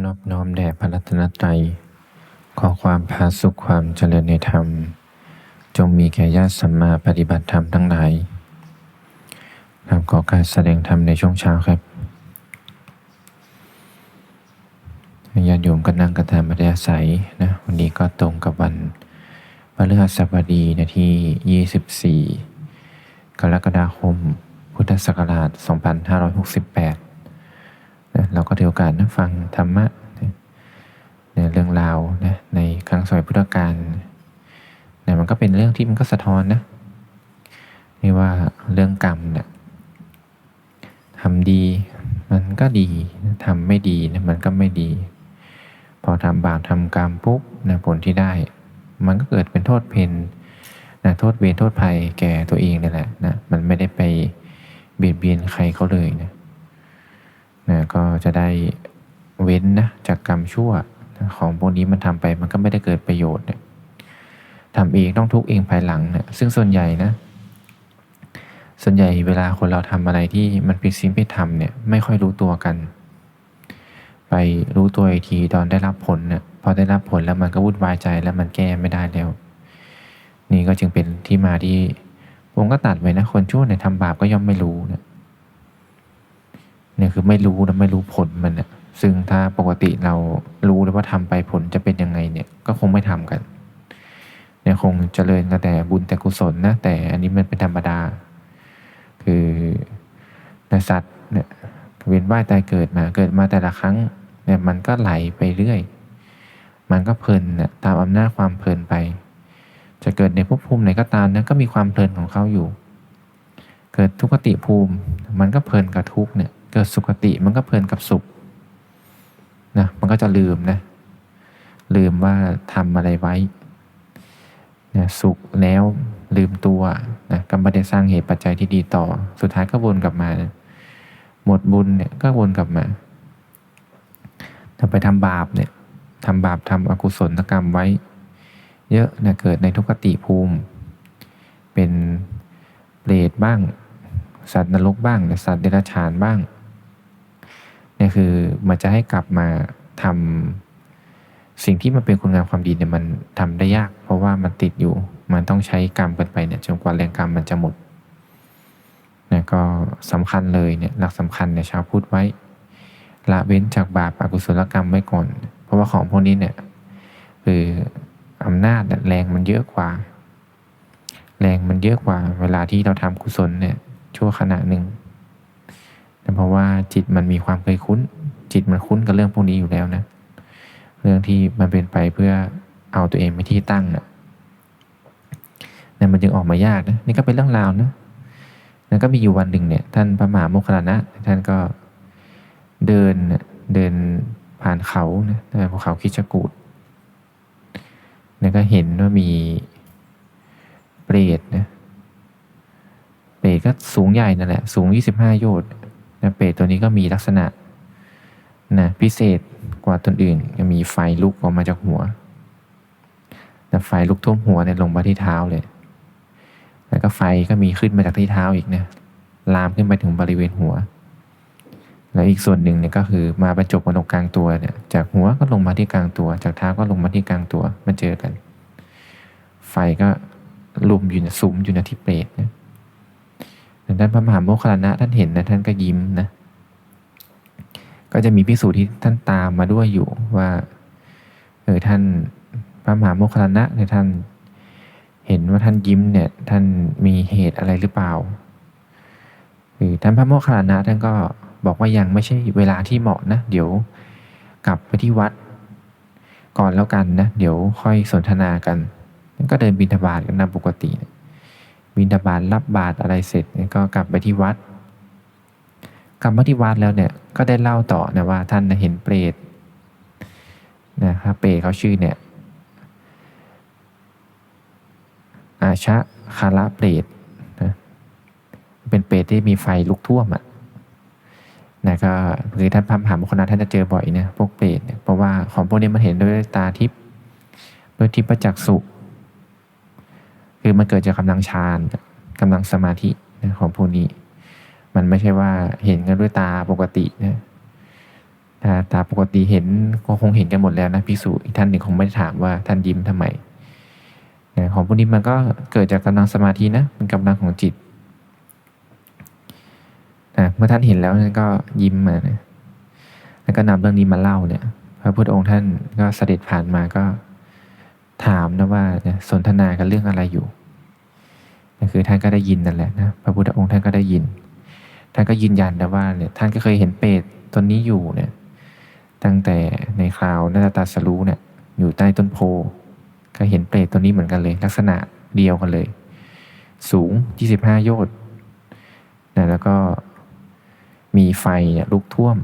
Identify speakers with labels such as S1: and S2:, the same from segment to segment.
S1: นอบน้อมแด่พระรัตนตรัย ขอความพาสุขความเจริญในธรรม จงมีแก่ญาติสัมมาปฏิบัติธรรมทั้งหลายครับขอการแสดงธรรมในช่วงเช้าครับญาติโยมก็นั่งกระทำมัธยาศัยนะวันนี้ก็ตรงกับวันพฤหัสบดีนะที่ 24 กรกฎาคม พุทธศักราช 2568 นะเราก็ถือโอกาสนะฟังธรรมะนะในเรื่องราวนะในครั้งสมัยพุทธกาลนะมันก็เป็นเรื่องที่มันก็สะท้อนนะนี่ว่าเรื่องกรรมเนี่ยทำดีมันก็ดีทำไม่ดีนะมันก็ไม่ดี พอทำบาปทำกรรมปุ๊บนะผลที่ได้ มันก็เกิดเป็นโทษเพนนะโทษเวรโทษภัยแก่ตัวเองนี่แหละนะมันไม่ได้ไปเบียดเบียนใครเขาเลยนะ นะก็จะได้เว้นนะจากกรรมชั่วนะของพวกนี้มันทำไปมันก็ไม่ได้เกิดประโยชน์นะทำเองต้องทุกข์เองภายหลังนะซึ่งส่วนใหญ่นะ ส่วนใหญ่เวลาคนเราทำอะไรที่มันผิดศีลผิดธรรมเนี่ยไม่ค่อยรู้ตัวกัน ไปรู้ตัวอีกทีตอนได้รับผลเนี่ยพอได้รับผลแล้วมันก็วุ่นวายใจแล้วมันแก้ไม่ได้แล้ว นี่ก็จึงเป็นที่มาที่ผมก็ตัดไว้นะคนชั่วเนี่ยทำบาปก็ย่อมไม่รู้เนี่ย เนี่ยคือไม่รู้นะไม่รู้ผลมันเนี่ยซึ่งถ้าปกติเรารู้แล้วว่าทำไปผลจะเป็นยังไงเนี่ยก็คงไม่ทำกันเนี่ยคงเจริญกันแต่บุญแต่กุศลนะแต่อันนี้มันเป็นธรรมดา คือในสัตว์เนี่ยเวียนว่ายตายเกิดมาเกิดมาแต่ละครั้งเนี่ยมันก็ไหลไปเรื่อย มันก็เพลินเนี่ยตามอำนาจความเพลินไป จะเกิดในภพภูมิไหนก็ตามนะก็มีความเพลินของเขาอยู่ เกิดทุกขติภูมิ มันก็เพลินกับทุกเนี่ย เกิดสุขติมันก็เพลินกับสุขนะมันก็จะลืมนะลืมว่าทำอะไรไว้นะสุขแล้วลืมตัวนะก็ไม่ได้สร้างเหตุปัจจัยที่ดีต่อ สุดท้ายก็วนกลับมานะหมดบุญเนี่ยก็วนกลับมา ถ้าไปทำบาปเนี่ยทำบาปทำอกุศลกรรมไว้ เยอะนะเกิดในทุกขติภูมิ เป็นเปรตบ้าง สัตว์นรกบ้างสัตว์เดรัจฉานบ้าง เนี่ยคือมันจะให้กลับมาทำสิ่งที่มันเป็นคุณงามความดีเนี่ยมันทำได้ยาก เพราะว่ามันติดอยู่มันต้องใช้กรรมกันไปเนี่ยจนกว่าแรงกรรมมันจะหมดนะก็สำคัญเลยเนี่ยหลักสำคัญเนี่ยชาวพุทธไว้ ละเว้นจากบาปอกุศลกรรมไว้ก่อน เพราะว่าของพวกนี้เนี่ยคืออำนาจแรงมันเยอะกว่า แรงมันเยอะกว่า เวลาที่เราทำกุศลเนี่ยชั่วขณะหนึ่ง เพราะว่าจิตมันมีความเคยคุ้น จิตมันคุ้นกับเรื่องพวกนี้อยู่แล้วนะ เรื่องที่มันเป็นไปเพื่อเอาตัวเองไปที่ตั้งนะ่ะนั่นมันจึงออกมายากนะนี่ก็เป็นเรื่องราวนะแล้วก็มีอยู่วันหนึ่งเนี่ยท่านพระมหาโมคคลลานะ ท่านก็เดินเดินผ่านเขานะภูเขาคิชกูดแล้วก็เห็นว่ามีเปรตนะเปรตก็สูงใหญ่นั่นแหละ สูง 25 โยชน์ นะเปรตตัวนี้ก็มีลักษณะนะพิเศษกว่าตนอื่นจะมีไฟลุกออกมาจากหัวนะไฟลุกท่วมหัวเนี่ยลงมาที่เท้าเลย แล้วก็ไฟก็มีขึ้นมาจากที่เท้าอีกนะลามขึ้นไปถึงบริเวณหัว แล้วอีกส่วนหนึ่งเนี่ยก็คือมาบรรจบกันตรงกลางตัวเนี่ยจากหัวก็ลงมาที่กลางตัว จากเท้าก็ลงมาที่กลางตัวมันเจอกัน ไฟก็ลุมอยู่ในซุ้มอยู่ในที่เปรตนะ ท่านพระมหาโมคคลลานะท่านเห็นนะท่านก็ยิ้มนะ ก็จะมีพิสูจน์ที่ท่านตามมาด้วยอยู่ว่าเออท่านพระมหาโมคคลลานะเนี่ยท่านเห็นว่าท่านยิ้มเนี่ยท่านมีเหตุอะไรหรือเปล่าคือท่านพระโมคคัลลานะท่านก็บอกว่ายังไม่ใช่เวลาที่เหมาะนะ เดี๋ยวกลับไปที่วัด ก่อนแล้วกันนะ เดี๋ยวค่อยสนทนากัน ก็เดินบินทบาทกันตามปกติ บินทบาทรับบาตรอะไรเสร็จก็กลับไปที่วัดกลับมาที่วัดแล้วเนี่ยก็ได้เล่าต่อนะว่าท่านเห็นเปรตนะครับเปรตเขาชื่อเนี่ยอาชะคาระเปรตนะเป็นเปรตที่มีไฟลุกท่วมอะนะก็คือท่านพระมหามุคณะท่านจะเจอบ่อยนะพวกเปรตเนี่ยเพราะว่าของพวกนี้มันเห็นด้วยตาทิพย์ด้วยทิพยจักษุ คือมันเกิดจากกำลังฌานกำลังสมาธินะของพวกนี้ มันไม่ใช่ว่าเห็นกันด้วยตาปกตินะถ้าตาปกติเห็นก็คงเห็นกันหมดแล้วนะภิกษุอีกท่านหนึ่งคงไม่ได้ถามว่าท่านยิ้มทำไมนะของพวกนี้มันก็เกิดจากกำลังสมาธินะเป็นกำลังของจิตนะเมื่อท่านเห็นแล้วท่านก็ยิ้มมานะแล้วก็นำเรื่องนี้มาเล่าเนี่ย พระพุทธองค์ท่านก็เสด็จผ่านมาก็ ถามนะว่าสนทนากันเรื่องอะไรอยู่คือท่านก็ได้ยินนั่นแหละนะพระพุทธองค์ท่านก็ได้ยิน ท่านก็ยืนยันนะว่าเนี่ยท่านก็เคยเห็นเปรตตนนี้อยู่เนี่ย ตั้งแต่ในคราวนาตรัสรู้เนี่ย อยู่ใต้ต้นโพก็เห็นเปรตตัวนี้เหมือนกันเลย ลักษณะเดียวกันเลย สูง 25 โยชน์นะแล้วก็มีไฟลุกท่วม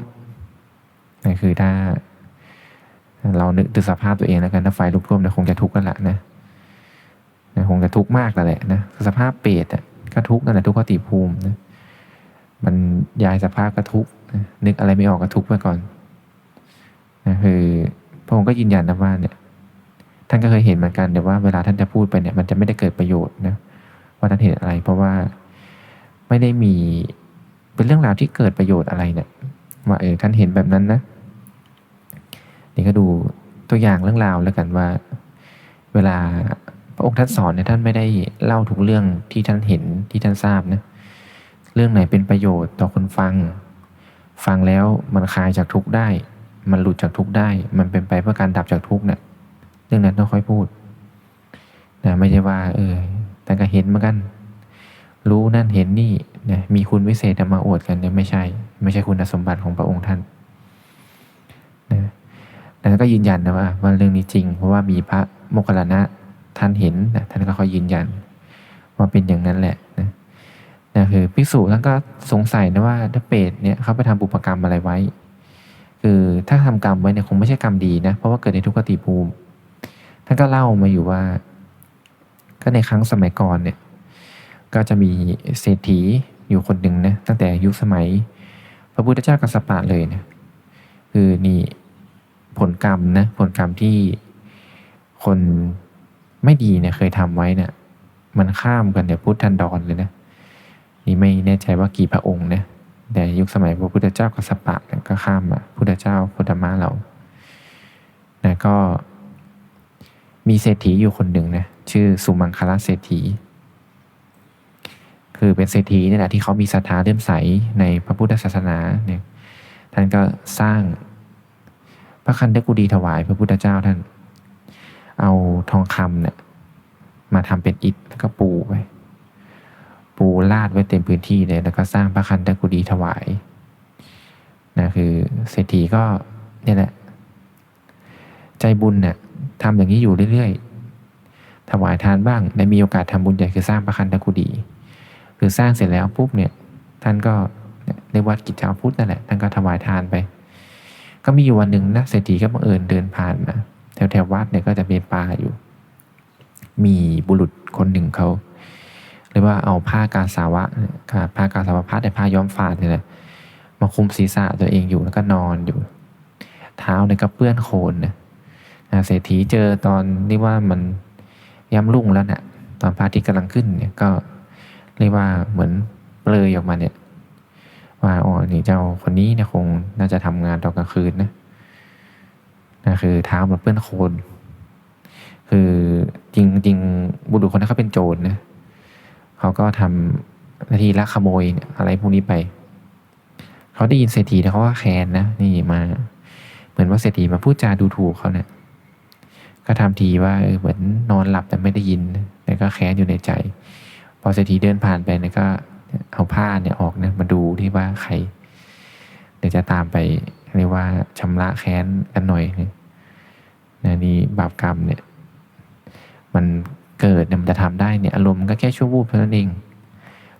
S1: นั่นคือถ้า เรานึกถึงสภาพตัวเองแล้วกันถ้าไฟลุกท่วมเนี่ยคงจะทุกข์กันละนะนะคงจะทุกข์มากแล้วแหละนะสภาพเปรตอะก็ทุกข์นั่นแหละทุกขติภูมินะมันยายสภาพก็ทุกข์นะนึกอะไรไม่ออกก็ทุกข์ไปก่อนนะคือพระองค์ก็ยืนยันนะว่าเนี่ย ท่านก็เคยเห็นเหมือนกันแต่ว่าเวลาท่านจะพูดไปเนี่ย มันจะไม่ได้เกิดประโยชน์นะว่าท่านเห็นอะไร เพราะว่าไม่ได้มีเป็นเรื่องราวที่เกิดประโยชน์อะไรเนี่ยว่าเออท่านเห็นแบบนั้นนะ นี่ก็ดูตัวอย่างเรื่องราวแล้วกันว่า เวลาพระองค์ท่านสอนเนี่ยท่านไม่ได้เล่าทุกเรื่องที่ท่านเห็นที่ท่านทราบนะเรื่องไหนเป็นประโยชน์ต่อคนฟัง ฟังแล้วมันคลายจากทุกข์ได้ มันหลุดจากทุกข์ได้ มันเป็นไปเพื่อการดับจากทุกข์เนี่ยเรื่องนั้นต้องค่อยพูดนะไม่ใช่ว่า เออ แต่ก็เห็นเหมือนกัน รู้นั่นเห็นนี่นะมีคุณวิเศษมาอวดกันเนี่ยไม่ใช่ ไม่ใช่คุณสมบัติของพระองค์ท่านนะ แล้วก็ยืนยันนะว่าว่าเรื่องนี้จริง เพราะว่ามีพระโมคคัลลานะท่านเห็นนะท่านก็คอยยืนยัน ว่าเป็นอย่างนั้นแหละนะนะคือภิกษุท่านก็สงสัยนะว่าถ้าเปรตเนี่ยเขาไปทำบุพกรรมอะไรไว้ คือถ้าทำกรรมไว้เนี่ยคงไม่ใช่กรรมดีนะ เพราะว่าเกิดในทุกขติภูมิ ท่านก็เล่ามาอยู่ว่า ก็ในครั้งสมัยก่อนเนี่ย ก็จะมีเศรษฐีอยู่คนหนึ่งนะตั้งแต่ยุคสมัย พระพุทธเจ้ากัสสปะเลยนะคือนี่ ผลกรรมนะผลกรรมที่คนไม่ดีเนี่ยเคยทำไว้เนี่ยมันข้ามกันเนี่ยวพุทธันดรเลยนะ นี่ไม่แน่ใจว่ากี่พระองค์นะแต่ยุคสมัยพระพุทธเจ้ากัสสปะเนี่ยก็ข้ามมาพุทธเจ้าพุทธมาเรานะก็มีเศรษฐีอยู่คนหนึ่งนะชื่อสุมังคลาเศรษฐี คือเป็นเศรษฐีนี่แหละที่เขามีศรัทธาเลื่อมใสในพระพุทธศาสนาเนี่ยท่านก็สร้าง ระคันธกุฎีถวายพระพุทธเจ้าท่าน เอาทองคำเนี่ยมาทำเป็นอิฐแล้วก็ปูไว้ ปูลาดไว้เต็มพื้นที่เลยแล้วก็สร้างพระคันธกุฎีถวายนะคือเศรษฐีก็เนี่ยแหละ ใจบุญเนี่ยทำอย่างนี้อยู่เรื่อยๆ ถวายทานบ้างได้มีโอกาสทำบุญใหญ่คือสร้างพระคันธกุฎีคือสร้างเสร็จแล้วปุ๊บเนี่ย ท่านก็เรียกว่ากิจจาพุทธนั่นแหละท่านก็ถวายทานไป ก็มีอยู่วันหนึ่งนะเศรษฐีก็บังเอิญเดินผ่านมาแถวแถววัดเนี่ยก็จะเป็นป่าอยู่ มีบุรุษคนหนึ่งเขาเรียกว่าเอาผ้ากาสาวะผ้ากาสาวะผ้าแต่ผ้าย้อมฝาดเนี่ยมาคุมศีรษะตัวเองอยู่แล้วก็นอนอยู่ เท้าเนี่ยก็เปื้อนโคลนนะเศรษฐีเจอตอนนี่ว่ามันย้ำรุ่งแล้วเนะี่ยตอนพระอาทิตย์กำลังขึ้นเนี่ยก็เรียกว่าเหมือนเปลยออกมาเนี่ย ว่าอ๋อนี่เจ้าคนนี้เนี่ยคงน่าจะทำงานตอนกลางคืนนะนะคือเท้ามันเปื้อนโคลนคือจริงจริงบุรุษคนนั้นเขาเป็นโจรนะเขาก็ทำหน้าที่ลักขโมยอะไรพวกนี้ไป เขาได้ยินเศรษฐีแล้วเขาก็แค้นนะนี่มา เหมือนว่าเศรษฐีมาพูดจาดูถูกเขาเนี่ยก็ทำทีว่าเหมือนนอนหลับแต่ไม่ได้ยินแต่ก็แค้นอยู่ในใจ พอเศรษฐีเดินผ่านไปนี่ก็ เอาผ้าเนี่ยออกนะมาดูที่ว่าใคร เดี๋ยวจะตามไปเรียกว่าชำระแค้นกันหน่อยนะนี่บาปกรรมเนี่ย มันเกิดเนี่ยมันจะทำได้เนี่ยอารมณ์ก็แค่ชั่ววูบเท่านั้นเอง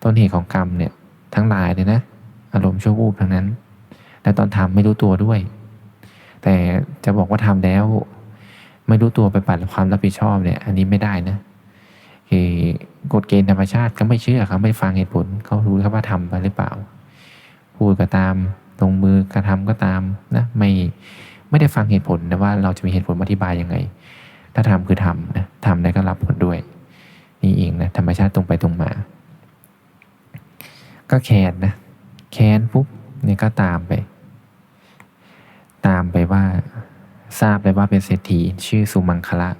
S1: ต้นเหตุของกรรมเนี่ย ทั้งหลายเลยนะอารมณ์ชั่ววูบทั้งนั้นแต่ตอนทำไม่รู้ตัวด้วย แต่จะบอกว่าทำแล้ว ไม่รู้ตัวไปปัดความรับผิดชอบเนี่ย อันนี้ไม่ได้นะคือ กฎเกณฑ์ธรรมชาติก็ไม่เชื่อเขาไม่ฟังเหตุผลเขารู้ครับว่าทำไปหรือเปล่า พูดก็ตามตรงมือกระทำก็ตามนะไม่ไม่ได้ฟังเหตุผลนะว่าเราจะมีเหตุผลอธิบายยังไง ถ้าทำคือทำนะทำได้ก็รับผลด้วย นี่เองนะธรรมชาติตรงไปตรงมา ก็แค้นนะแค้นปุ๊บเนี่ยก็ตามไป ตามไปว่า ทราบเลยว่าเป็นเศรษฐีชื่อสุมังคละ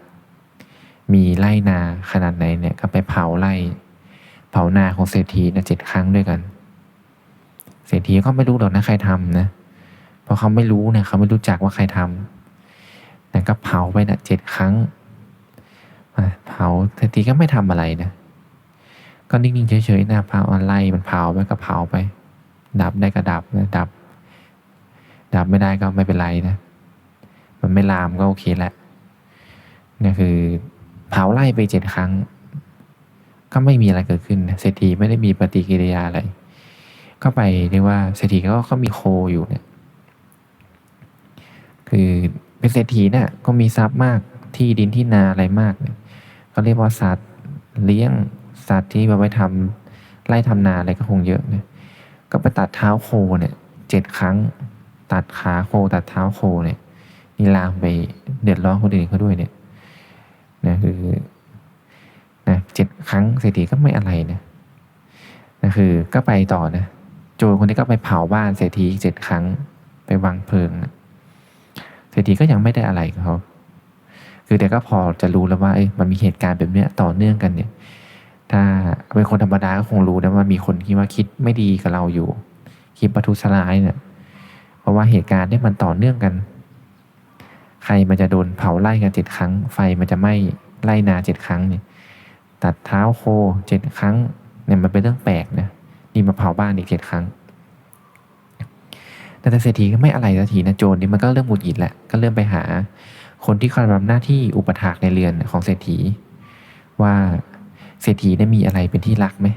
S1: มีไร่นาขนาดไหนเนี่ยก็ไปเผาไร่ เผานาของเศรษฐีนะเจ็ดครั้งด้วยกัน เศรษฐีก็ไม่รู้หรอกนะใครทำนะเพราะเขาไม่รู้เนี่ยเขาไม่รู้จักว่าใครทำแต่ก็เผาไปนะเจ็ดครั้งเผาเศรษฐีก็ไม่ทำอะไรนะก็นิ่งๆเฉยๆนะเผาอะไรมันเผาไปก็เผาไป ดับได้ก็ดับนะดับ ดับไม่ได้ก็ไม่เป็นไรนะ มันไม่ลามก็โอเคแหละนี่คือ เผาไล่ไปเจ็ดครั้ง ก็ไม่มีอะไรเกิดขึ้นเศรษฐีไม่ได้มีปฏิกิริยาอะไร ก็ไปเรียกว่าเศรษฐีก็ก็มีโคอยู่เนี่ย คือเป็นเศรษฐีเนี่ยก็มีทรัพย์มากที่ดินที่นาอะไรมากเนี่ยก็เรียกว่าสัตว์เลี้ยงสัตว์ที่เอาไว้ทำไล่ทำนาอะไรก็คงเยอะเนี่ยก็ไปตัดเท้าโคเนี่ยเจ็ดครั้ง ตัดขาโคตัดเท้าโคเนี่ยนี่ลามไปเดือดร้อนคนอื่นเขาด้วยเนี่ย นะคือนะเจ็ดครั้งเศรษฐีก็ไม่อะไรนะนะคือก็ไปต่อนะโจรคนนี้ก็ไปเผาบ้านเศรษฐีเจ็ดครั้งไปวางเพลิงนะเศรษฐีก็ยังไม่ได้อะไรเขาคือแต่ก็พอจะรู้แล้วว่าเอ้ยมันมีเหตุการณ์แบบเนี้ยต่อเนื่องกันเนี่ย ถ้าเป็นคนธรรมดาก็คงรู้นะว่ามีคนที่ว่าคิดไม่ดีกับเราอยู่ คิดประทุษร้ายเนี่ยเพราะว่าเหตุการณ์เนี่ยมันต่อเนื่องกัน ใครมันจะโดนเผาไล่กันเจ็ดครั้ง ไฟมันจะไหม้ไล่นาเจ็ดครั้งเนี่ยตัดเท้าโคเจ็ดครั้งเนี่ยมันเป็นเรื่องแปลกนะนี่มาเผาบ้านอีกเจ็ดครั้ง แต่เศรษฐีก็ไม่อะไรสักทีนะโจรนี่มันก็เริ่มหงุดหงิดแหละก็เริ่มไปหา คนที่คอยรับหน้าที่อุปถากในเรือนของเศรษฐี ว่าเศรษฐีได้มีอะไรเป็นที่รักไหม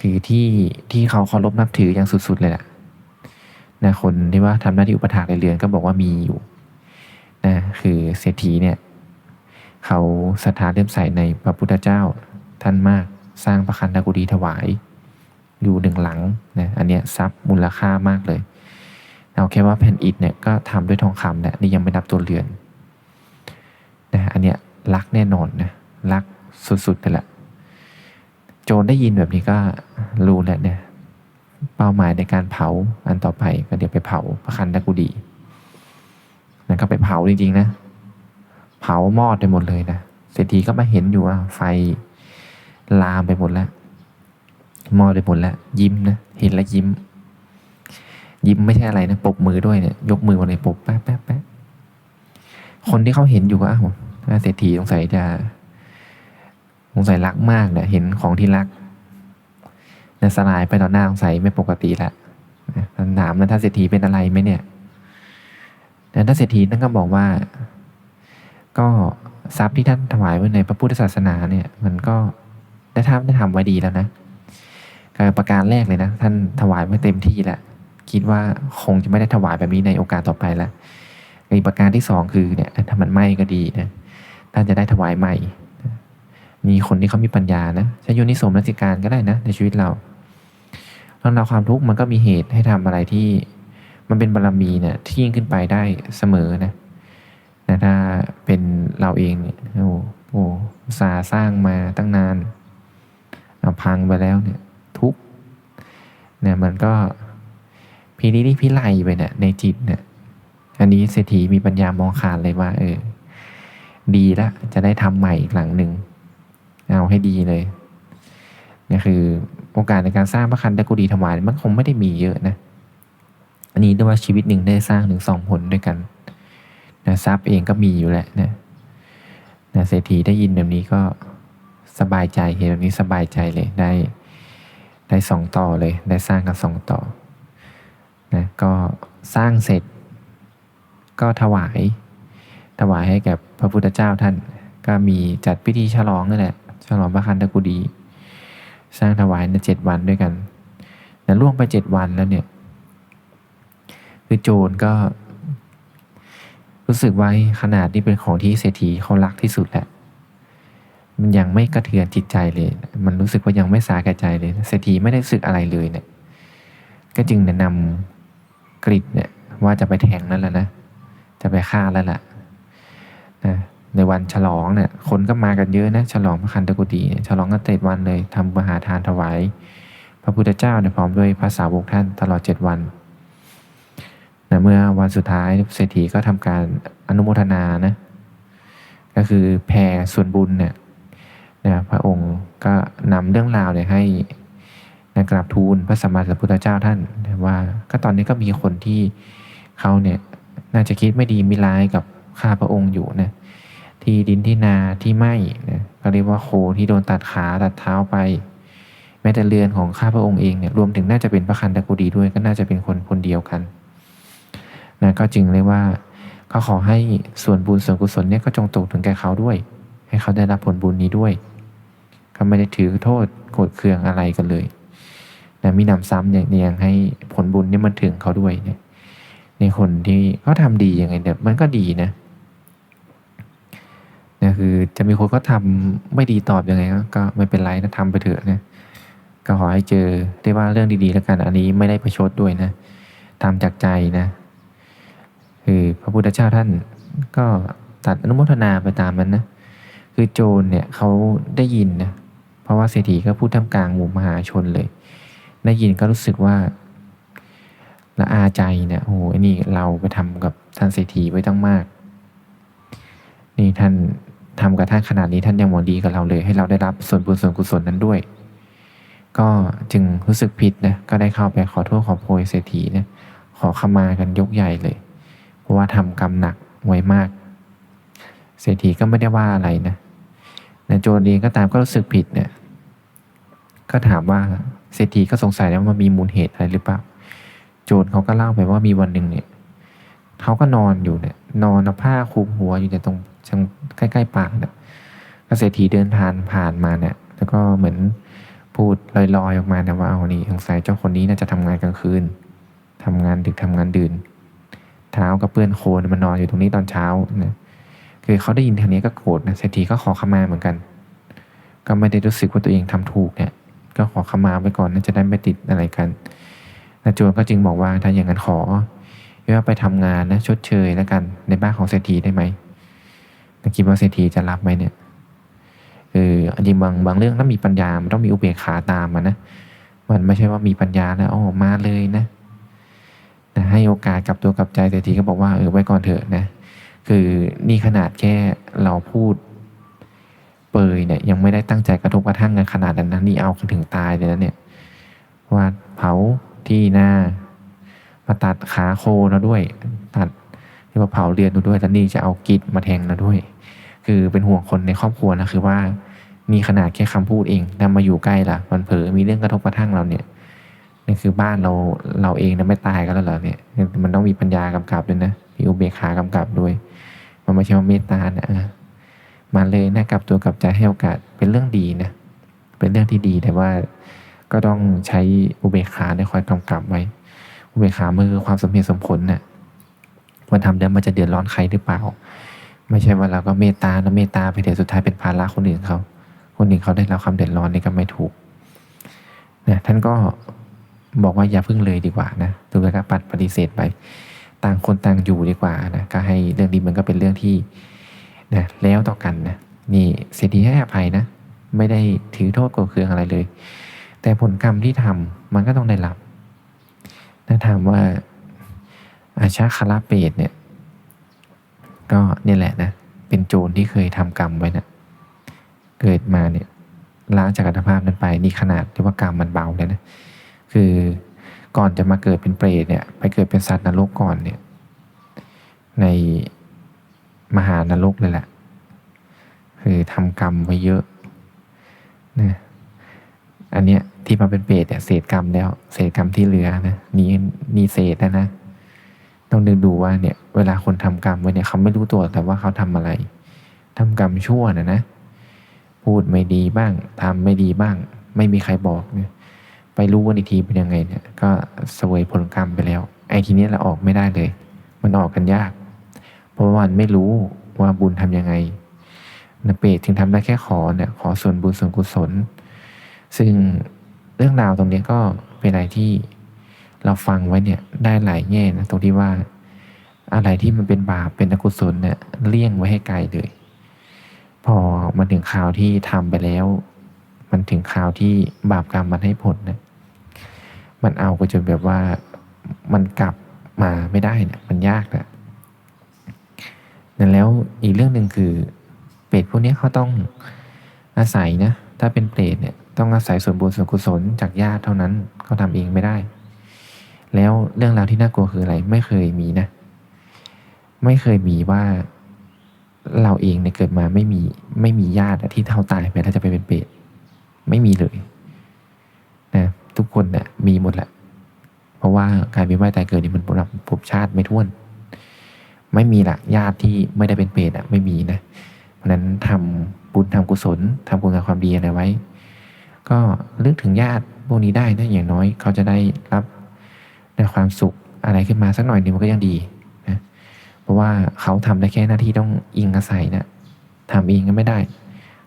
S1: คือที่ที่เขาเคารพนับถืออย่างสุดๆเลยแหละนะคนที่ว่าทำหน้าที่อุปถากในเรือนก็บอกว่ามีอยู่ นะคือเศรษฐีเนี่ยเขาศรัทธาเลื่อมใสในพระพุทธเจ้าท่านมากสร้างพระคันธกุฎีถวาย อยู่หนึ่งหลังนะอันเนี้ยทรัพย์มูลค่ามากเลยเอาแค่ว่าแผ่นอิฐเนี่ยก็ทำด้วยทองคำเนี่ยนี่ยังไม่นับตัวเรือนนะอันเนี้ยรักแน่นอนนะรักสุดๆเลยแหละโจรได้ยินแบบนี้ก็รู้แหละเนี่ยเป้าหมายในการเผาอันต่อไปก็เดี๋ยวไปเผาพระคันธกุฎี นั่นก็ไปเผาจริงๆนะ เผามอดไปหมดเลยนะเศรษฐีก็มาเห็นอยู่ว่าไฟลามไปหมดแล้วมอดไปหมดแล้ว ยิ้มนะเห็นแล้วยิ้ม ยิ้มไม่ใช่อะไรนะปบมือด้วยเนี่ย ยกมือมาเลยปบแป๊ะแป๊ะแป๊ะคนที่เขาเห็นอยู่ก็อ้าวเศรษฐีสงสัยจะสงสัยรักมากเนี่ยเห็นของที่รักเนี่ยสลายไปต่อหน้าสงสัยไม่ปกติละท่านถามแล้าเศรษฐีเป็นอะไรไหมเนี่ย แต่ท่านเศรษฐีนั่นก็บอกว่า ก็ทรัพย์ที่ท่านถวายไว้ในพระพุทธศาสนาเนี่ย มันก็ได้ทำได้ทำไว้ดีแล้วนะการประการแรกเลยนะ ท่านถวายไว้เต็มที่แล้วคิดว่าคงจะไม่ได้ถวายแบบนี้ในโอกาสต่อไปแล้วอีกประการที่สองคือเนี่ยถ้ามันไหม้ก็ดีนะท่านจะได้ถวายใหม่มีคนที่เขามีปัญญานะใช้โยนิสมนสิการก็ได้นะ ในชีวิตเราเรื่องราวความทุกข์มันก็มีเหตุให้ทำอะไรที่ มันเป็นบารรมีเนี่ยที่ยิ่งขึ้นไปได้เสมอนะนะถ้าเป็นเราเองเนี่ยโอ้โหสาสร้างมาตั้งนานเอาพังไปแล้วเนี่ย ทุกเนี่ยมันก็พิริริพิไลไปเนี่ยในจิตเนี่ยอันนี้เศรษฐีมีปัญญามองขาดเลยว่า เออ ดีละจะได้ทำใหม่อีกหลังหนึ่งเอาให้ดีเลยนี่คือโอกาสในการสร้างพระคันธกุฎีถวายมันคงไม่ได้มีเยอะนะ อันนี้เรียกว่าชีวิตหนึ่งได้สร้างถึงสองผลด้วยกันนะทรัพย์เองก็มีอยู่แหละนะนะเศรษฐีได้ยินแบบนี้ก็สบายใจเห็นแบบนี้สบายใจเลยได้ได้สองต่อเลย ได้สร้างกันสองต่อนะก็สร้างเสร็จ ก็ถวาย ถวายให้แก่พระพุทธเจ้าท่าน ก็มีจัดพิธีฉลองนั่นแหละฉลองพระคันธกุฎีสร้างถวายในเจ็ดวันด้วยกันแต่ล่วงไปเจ็ดวันแล้วเนี่ย คือโจรก็ รู้สึกไว่าขนาดนี้เป็นของที่เศรษฐีเขารักที่สุดแหละ มันยังไม่กระเทือนจิตใจเลย มันรู้สึกว่ายังไม่สาแก่ใจเลย เศรษฐีไม่ได้รู้สึกอะไรเลยเนี่ย ก็จึงแนะนำกริดเนี่ยว่าจะไปแทงนั่นแหละนะ จะไปฆ่าแล้วล่ะนะในวันฉลองเนี่ยคนก็มากันเยอะนะ ฉลองพระคันธกุฎีฉลองกันเจ็ดวันเลยทำมหาทานถวาย พระพุทธเจ้าเนี่ยพร้อมด้วยภาษาวกท่านตลอดเจ็ดวัน นะเมื่อวันสุดท้ายเศรษฐีก็ทำการอนุโมทนานะก็คือแผ่ส่วนบุญเนี่ยนะพระองค์ก็นำเรื่องราวเนี่ยให้นะกราบทูลพระสัมมาสัมพุทธเจ้าท่านนะว่าก็ตอนนี้ก็มีคนที่เขาเนี่ยน่าจะคิดไม่ดีมีร้ายกับข้าพระองค์อยู่นะที่ดินที่นาที่ไหม้นะก็เรียกว่าโคที่โดนตัดขาตัดเท้าไปแม้แต่เรือนของข้าพระองค์เองเนี่ยรวมถึงน่าจะเป็นพระคันตะกุดีด้วยก็น่าจะเป็นคนคนเดียวกัน นะก็จึงเรียกว่าก็ขอให้ส่วนบุญส่วนกุศลเนี่ยก็จงตกถึงแก่เขาด้วย ให้เขาได้รับผลบุญนี้ด้วย ก็ไม่ได้ถือโทษโกรธเคืองอะไรกันเลยนะมีนำซ้ำอย่างนี้ยังให้ผลบุญนี่มันถึงเขาด้วยเนี่ยในคนที่เขาทำดียังไงเนี่ยมันก็ดีนะนะคือจะมีคนก็ทำไม่ดีตอบยังไง ก็ไม่เป็นไรนะทำไปเถอะนะก็ขอให้เจอได้ว่าเรื่องดีๆแล้วกัน อันนี้ไม่ได้ประชดด้วยนะทำจากใจนะ คือพระพุทธเจ้าท่านก็ตัดอนุโมทนาไปตามนั้นนะคือโจรเนี่ยเขาได้ยินนะเพราะว่าเศรษฐีก็พูดท่ามกลางหมู่มหาชนเลย ได้ยินก็รู้สึกว่าละอาใจเนี่ยโอ้โหนี่เราไปทำกับท่านเศรษฐีไว้ตั้งมาก นี่ท่านทำกับท่านขนาดนี้ท่านยังหวังดีกับเราเลย ให้เราได้รับส่วนบุญส่วนกุศลนั้นด้วย ก็จึงรู้สึกผิดนะก็ได้เข้าไปขอโทษขอโพยเศรษฐีนี่ยขอขมากันยกใหญ่เลย เพราะว่าทำกรรมหนักไว้มาก เศรษฐีก็ไม่ได้ว่าอะไรนะนะโจรเองก็ตามก็รู้สึกผิดเนี่ย ก็ถามว่าเศรษฐีก็สงสัยแล้วว่ามันมีมูลเหตุอะไรหรือเปล่า โจรเขาก็เล่าไปว่ามีวันหนึ่งเนี่ยเขาก็นอนอยู่เนี่ย นอนเอาผ้าคลุมหัวอยู่ในตรงจังใกล้ๆปากเนี่ยก็เศรษฐีเดินผ่านผ่านมาเนี่ย แล้วก็เหมือนพูดลอยๆออกมาเนี่ยว่าเอานี่สงสัยเจ้าคนนี้น่าจะทำงานกลางคืนทำงานดึกทำงานดื่น เท้าก็เปื้อนโคลนมันนอนอยู่ตรงนี้ตอนเช้านะคือเขาได้ยินทีนี้ก็โกรธนะเศรษฐีก็ขอขมาเหมือนกัน ก็ไม่ได้รู้สึกว่าตัวเองทำถูกเนี่ย ก็ขอขมาไปก่อนน่าจะได้ไม่ติดอะไรกันนะโจรก็จึงบอกว่าถ้าอย่างนั้นขอว่าไปทำงานนะชดเชยแล้วกันในบ้านของเศรษฐีได้ไหมนะคิดว่าเศรษฐีจะรับไหมเนี่ยเออจริงบางบางเรื่องถ้ามีปัญญามันต้องมีอุเบกขาตามมานะมันไม่ใช่ว่ามีปัญญาแล้วอ๋อมาเลยนะ นะให้โอกาสกลับตัวกลับใจเศรษฐีก็บอกว่าเออไว้ก่อนเถอะนะคือนี่ขนาดแค่เราพูดเปยเนี่ยยังไม่ได้ตั้งใจกระทบกระทั่งกันขนาดนั้นนะนี่เอาถึงตายเลยนะเนี่ยว่าเผาที่หน้ามาตัดขาโคเราด้วย ตัดที่ว่าเผาเรือนเราด้วยแล้วนี่จะเอากิดมาแทงเราด้วย คือเป็นห่วงคนในครอบครัวนะคือว่านี่ขนาดแค่คำพูดเองนำมาอยู่ใกล้ละมันเผลอมีเรื่องกระทบกระทั่งเราเนี่ย นี่คือบ้านเราเราเองนะไม่ตายกันแล้วเหรอเนี่ยมันต้องมีปัญญากำกับด้วยนะมีอุเบกขากำกับด้วย มันไม่ใช่ว่าเมตตานะมาเลยนะกลับตัวกลับใจให้โอกาสเป็นเรื่องดีนะเป็นเรื่องที่ดีแต่ว่าก็ต้องใช้อุเบกขาในคอยกำกับไว้ อุเบกขาเมื่อความสมเหตุสมผลนะ่ะมันทำแล้วมันจะเดือดร้อนใครหรือเปล่า ไม่ใช่ว่าเราก็เมตตาแล้วเมตตาไปเดี๋ยวสุดท้ายเป็นภาระคนอื่นเขา คนอื่นเขาได้รับความเดือดร้อนนี่ก็ไม่ถูกนะท่านก็ บอกว่าอย่าพึ่งเลยดีกว่านะตัวก็ปัดปฏิเสธไป ต่างคนต่างอยู่ดีกว่านะก็ให้เรื่องดีมันก็เป็นเรื่องที่นะแล้วต่อกันนะนี่เศรษฐีให้อภัยนะ ไม่ได้ถือโทษโกรธเคืองอะไรเลย แต่ผลกรรมที่ทำมันก็ต้องได้รับถ้าถามว่าอาชาคาราเปตเนี่ย ก็เนี่ยแหละนะเป็นโจรที่เคยทำกรรมไว้นะเกิดมาเนี่ยล้างจากอัตภาพนั้นไปนี่ขนาดที่ว่ากรรมมันเบาเลยนะ คือก่อนจะมาเกิดเป็นเปรตเนี่ยไปเกิดเป็นสัตว์นรกก่อนเนี่ยในมหานรกเลยแหละ คือทำกรรมไว้เยอะนะอันเนี้ยที่มาเป็นเปรตเนี่ยเศษกรรมแล้ว เศษกรรมที่เหลือนะนี่มีเศษนะนะต้องดูดูว่าเนี่ย เวลาคนทำกรรมไว้เนี่ยเขาไม่รู้ตัวแต่ว่าเขาทำอะไรทำกรรมชั่วนะนะ พูดไม่ดีบ้างทำไม่ดีบ้าง ไม่มีใครบอกเนี่ย ไปรู้ว่าอีกทีเป็นยังไงเนี่ยก็เสวยผลกรรมไปแล้ว ไอ้ทีนี้เราออกไม่ได้เลย มันออกกันยาก เพราะว่ามันไม่รู้ว่าบุญทํำยังไงนะเปรตถึงทำได้แค่ขอเนี่ยขอส่วนบุญส่วนกุศล ซึ่งเรื่องราวตรงนี้ก็เป็นอะไรที่เราฟังไว้เนี่ยได้หลายแง่นะตรงที่ว่าอะไรที่มันเป็นบาปเป็นอกุศลเนี่ยเลี่ยงไว้ให้ไกลเลย พอมันถึงข่าวที่ทำไปแล้ว มันถึงข่าวที่บาปกรรมมันให้ผลนะ มันเอาไปจนแบบว่ามันกลับมาไม่ได้เนี่ยมันยากนะนั่นแล้วอีกเรื่องหนึ่งคือเปรตพวกนี้เขาต้องอาศัยนะถ้าเป็นเปรตเนี่ยต้องอาศัยส่วนบุญส่วนกุศลจากญาติเท่านั้นเขาทำเองไม่ได้ แล้วเรื่องราวที่น่ากลัวคืออะไรไม่เคยมีนะ ไม่เคยมีว่าเราเองเนี่ยเกิดมาไม่มีไม่มีญาติที่เท่าตายไปแล้วจะไปเป็นเปรตไม่มีเลย ทุกคนเนะ่ยมีหมดแหละ เพราะว่าการเป็นว่ายตายเกิดนี่มันรับภพชาติไม่ท้วน ไม่มีละญาติที่ไม่ได้เป็นเปรตอะไม่มีนะ เพราะนั้นทำบุญทำกุศลทำคุณงามความดีอะไรไว้ ก็ลึกถึงญาติพวกนี้ได้นะอย่างน้อย เขาจะได้รับในความสุขอะไรขึ้นมาสักหน่อยหนึงมันก็ยังดีนะเพราะว่าเขาทำได้แค่หน้าที่ต้องอิงอาศัยนะทำเองก็ไม่ได้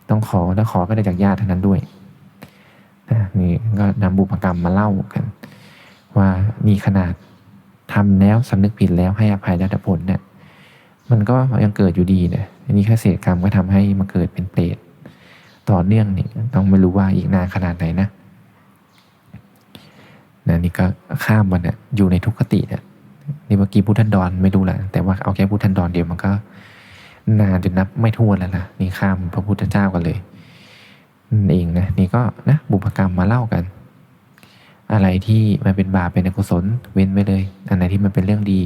S1: ต้องขอแล้วขอก็ได้จากญาติเท่านั้นด้วย นี่ก็นำบุพกรรมมาเล่ากัน ว่ามีขนาดทำแล้วสำนึกผิดแล้วให้อภัยแล้วแต่ผลเนี่ยมันก็ยังเกิดอยู่ดีเนี่ยอันนี้แค่เศษกรรมก็ทำให้มาเกิดเป็นเปรตต่อเนื่องนี่ต้องไม่รู้ว่าอีกนานขนาดไหนนะนะนี่ก็ข้ามมันเนี่ยอยู่ในทุกขติเนี่ยนี่เมื่อกี้พุทธันดรไม่รู้แหละแต่ว่าเอาแค่พุทธันดรเดียวมันก็นานจนนับไม่ถ้วแล้วนะนี่ข้ามพระพุทธเจ้ากันเลย เองนะนี่ก็นะบุพกรรมมาเล่ากัน อะไรที่มันเป็นบาปเป็นอกุศลเว้นไปเลย อันไหนที่มันเป็นเรื่องดี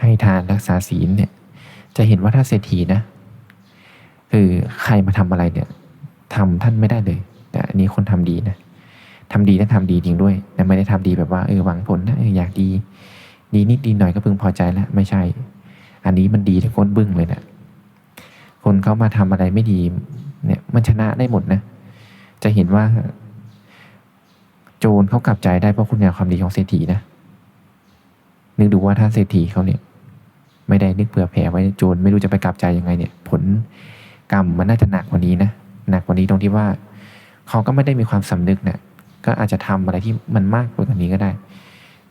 S1: ให้ทานรักษาศีลเนี่ย จะเห็นว่าถ้าเศรษฐีนะ คือใครมาทำอะไรเนี่ยทำท่านไม่ได้เลย แต่อันนี้คนทำดีนะทำดีและทำดีจริงด้วย แต่ไม่ได้ทำดีแบบว่าเออหวังผลนะเอออยากดี ดีนิดดีหน่อยก็พึงพอใจแล้วไม่ใช่ อันนี้มันดีแต่ก้นบึ้งเลยนะคนเขามาทำอะไรไม่ดี เนี่ยมันชนะได้หมดนะ จะเห็นว่า โจรเขากลับใจได้เพราะคุณงามความดีของเศรษฐีนะนึกดูว่าถ้าเศรษฐีเขาเนี่ย ไม่ได้นึกเผื่อแผ่ไว้โจรไม่รู้จะไปกลับใจยังไงเนี่ย ผลกรรมมันน่าจะหนักกว่านี้นะหนักกว่านี้ตรงที่ว่าเขาก็ไม่ได้มีความสำนึกเนะก็อาจจะทำอะไรที่มันมากกว่านี้ก็ได้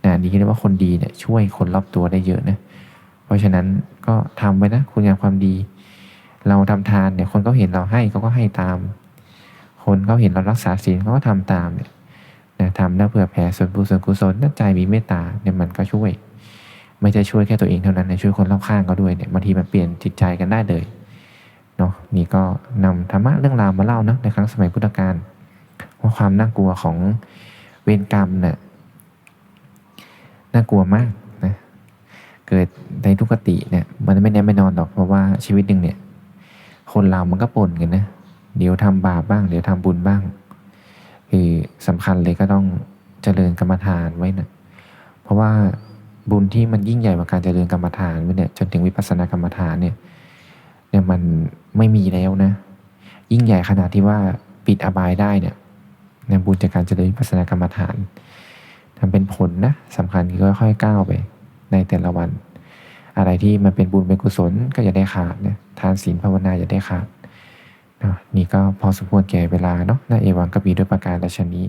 S1: นะนี่เรียกว่าคนดีเนี่ยช่วยคนรอบตัวได้เยอะนะเพราะฉะนั้นก็ทำไว้นะคุณงามความดี เราทำทานเนี่ยคนเขาเห็นเราให้เขาก็ให้ตาม คนเขาเห็นเรารักษาศีลเขาก็ทำตามเนี่ยนะทำแล้วเผื่อแผ่ส่วนบุญส่วนกุศลน้าใจมีเมตตาเนี่ยมันก็ช่วย ไม่ใช่ช่วยแค่ตัวเองเท่านั้นนะช่วยคนรอบข้างเขาด้วยเนี่ยบางทีมันเปลี่ยนจิตใจกันได้เลยเนาะนี่ก็นำธรรมะเรื่องราวมาเล่าเนาะในครั้งสมัยพุทธกาลว่าความน่ากลัวของเวรกรรมเนี่ยน่ากลัวมากนะเกิดในทุกขติเนี่ยมันไม่แน่ไม่นอนหรอกเพราะว่าชีวิตหนึ่งเนี่ย คนเรามันก็ปนกันนะ เดี๋ยวทำบาปบ้าง เดี๋ยวทำบุญบ้าง คือสำคัญเลยก็ต้องเจริญกรรมฐานไว้นะเพราะว่าบุญที่มันยิ่งใหญ่กว่าการเจริญกรรมฐานเนี่ยจนถึงวิปัสสนากรรมฐานเนี่ยเนี่ยมันไม่มีแล้วนะ ยิ่งใหญ่ขนาดที่ว่าปิดอบายได้เนี่ยในบุญจากการเจริญวิปัสสนากรรมฐานทำเป็นผลนะสำคัญก็ค่อยๆก้าวไปในแต่ละวัน อะไรที่มันเป็นบุญเป็นกุศลก็อย่าได้ขาดนะทานศีลภาวนาอย่าได้ขาดนะนี่ก็พอสมควรแก่เวลาเนาะนาเอวังก็มีด้วยประการดัชนี้